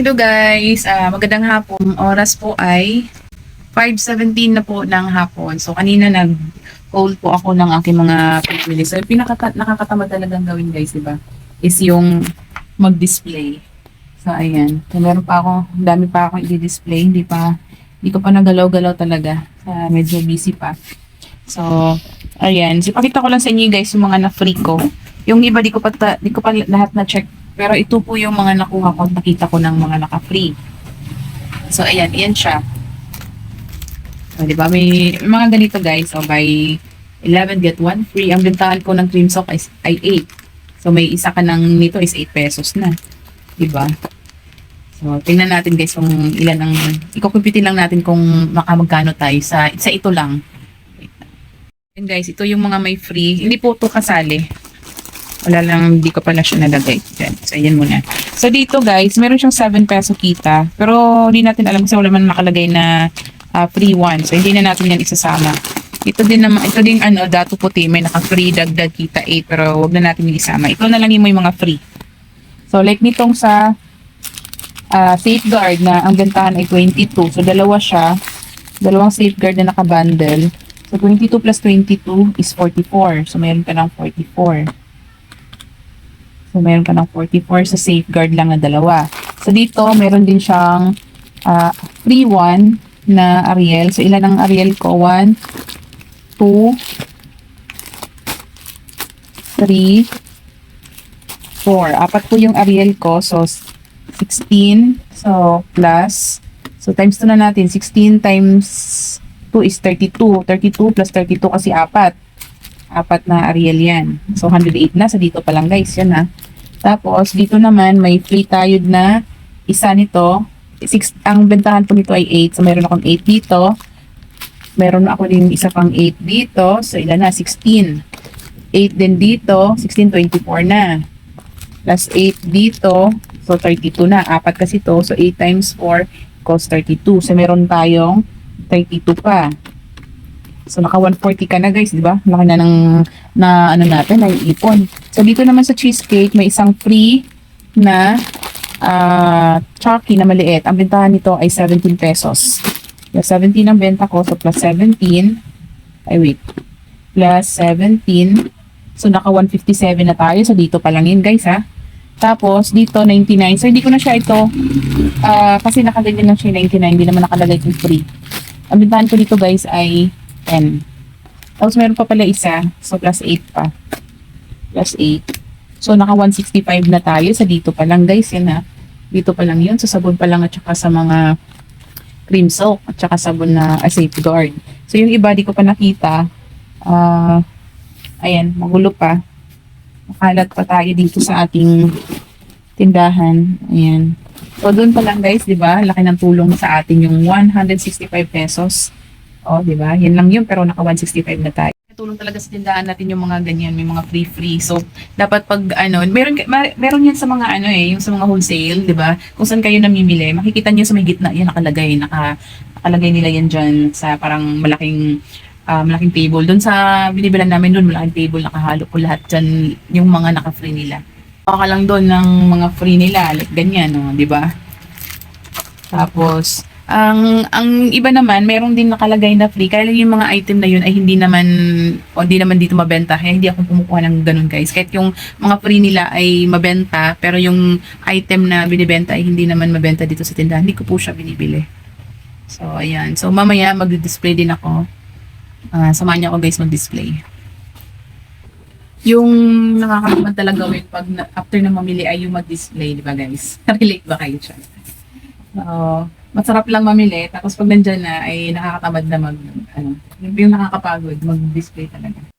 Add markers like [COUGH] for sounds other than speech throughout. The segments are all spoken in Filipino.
Hello guys, Ah, magandang hapon. Oras po ay 5.17 na po ng hapon. So kanina nag-hold po ako ng aking mga pipili. So yung pinaka nakakatamad talagang gawin guys, di ba? Is yung mag-display. So ayan. So meron pa ako, dami pa akong i-display. Hindi pa, hindi ko pa nagalaw-galaw talaga. Ah, medyo busy pa. So, ayan. So, pakita ko lang sa inyo guys yung mga na-free ko. Yung iba di ko pa, ta- di ko pa lahat na-check. Pero ito po yung mga nakuha ko nakita ko ng mga naka-free. So, ayan. Ayan siya. So, di ba? May, may mga ganito guys. So, by 11 get 1 free. Ang bentahan ko ng cream sock ay, ay 8. So, may isa ka ng nito is 8 pesos na. Di ba? So, tingnan natin guys kung ilan ang, ikukumpitin lang natin kung makamagkano tayo sa, sa ito lang. And guys, ito yung mga may free. Hindi po ito kasali. Wala lang, hindi ko pala siya nalagay. Dyan. So, ayan muna. So, dito guys, meron siyang 7 peso kita. Pero, hindi natin alam kasi wala man nakalagay na ah, free one. So, hindi na natin yan isasama. Ito din naman, ito din ano, dato puti, may naka-free dagdag kita 8, pero wag na natin yung isama. Ito na lang yung may mga free. So, like nitong sa ah, safeguard na ang bentahan ay 22. So, dalawa siya. Dalawang safeguard na naka-bundle. So, 22 plus 22 is 44. So, meron ka ng 44. So, meron ka ng 44 sa safeguard lang na dalawa. So, dito, meron din siyang ah, free one na Ariel. So, ilan ang Ariel ko? 1, 2, 3, 4. Apat po yung Ariel ko. So, 16. So, plus. So, times 2 na natin. 16 times 2 is 32. 32 plus 32 kasi apat. Apat na Ariel yan. So, 108 na. Sa dito pa lang guys. Yan ha. Tapos, dito naman, may free tayo na isa nito. Six, ang bentahan po nito ay 8. So, meron akong 8 dito. Meron ako din isa pang 8 dito. So, ilan na? 16. 8 din dito. 16, 24 na. Plus 8 dito. So, 32 na. Apat kasi to. So, 8 times 4 equals 32. So, meron tayong 32 pa. So, naka 140 ka na guys, di ba? Laki na ng, na ano natin, na ipon. So, dito naman sa cheesecake, may isang free na ah Chucky na maliit. Ang bentahan nito ay 17 pesos. Plus 17 ang benta ko, so plus 17. Ay, wait. Plus 17. So, naka 157 na tayo. So, dito pa lang yun, guys, ha? Tapos, dito, 99. So, hindi ko na siya ito, ah kasi nakalagay lang siya 99. Hindi naman nakalagay yung free. Ang bentahan ko dito, guys, ay 10. Tapos, meron pa pala isa. So, plus 8 pa. Plus 8. So, naka 165 na tayo sa dito pa lang, guys. Yan, ha? Dito pa lang yun. Sa sabon pa lang at saka sa mga cream soap at saka sabon na uh, safeguard. So, yung iba, di ko pa nakita. Ah, ayan, magulo pa. Makalat pa tayo dito sa ating tindahan. Ayan. So, doon pa lang guys, di ba? Laki ng tulong sa atin yung 165 pesos. O, di ba? Yan lang yun, pero naka 165 na tayo. Tulong talaga sa tindahan natin yung mga ganyan, may mga free-free. So, dapat pag ano, meron, mer- meron yan sa mga ano eh, yung sa mga wholesale, di ba? Kung saan kayo namimili, makikita niyo sa may gitna, yan nakalagay, naka, nakalagay nila yan dyan sa parang malaking ah, malaking table. Doon sa binibilan namin doon, malaking table, nakahalo po lahat dyan yung mga naka-free nila. Baka lang doon ng mga free nila, like ganyan, no, di ba? Tapos, ang ang iba naman, meron din nakalagay na free. Kaya yung mga item na yun ay hindi naman, o hindi naman dito mabenta. Kaya hindi ako kumukuha ng ganun guys. Kahit yung mga free nila ay mabenta, pero yung item na binibenta ay hindi naman mabenta dito sa tindahan. Hindi ko po siya binibili. So, ayan. So, mamaya mag-display din ako. Ah, samahan niyo ako guys mag-display. Yung nakakatamad talaga gawin pag na- after na mamili ay yung mag-display, di ba guys? [LAUGHS] Relate ba kayo siya? Oo. Masarap lang mamili. Tapos pag nandyan na, ay nakakatamad na mag, ano, yung, nakakapagod, mag-display talaga.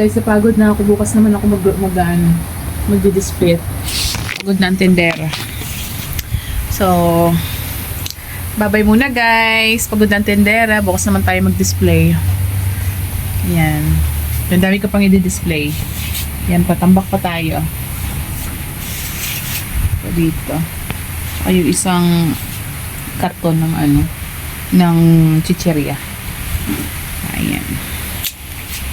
Guys, napagod na ako. Bukas naman ako mag, mag, ano, magdi-display. Pagod na ang tendera. So, babay muna guys. Pagod na ang tendera. Bukas naman tayo mag-display. Yan. Ang dami ko pang i-display. Yan, patambak pa tayo. So, dito. Yung isang karton ng ano, ng chicheria. Ayan.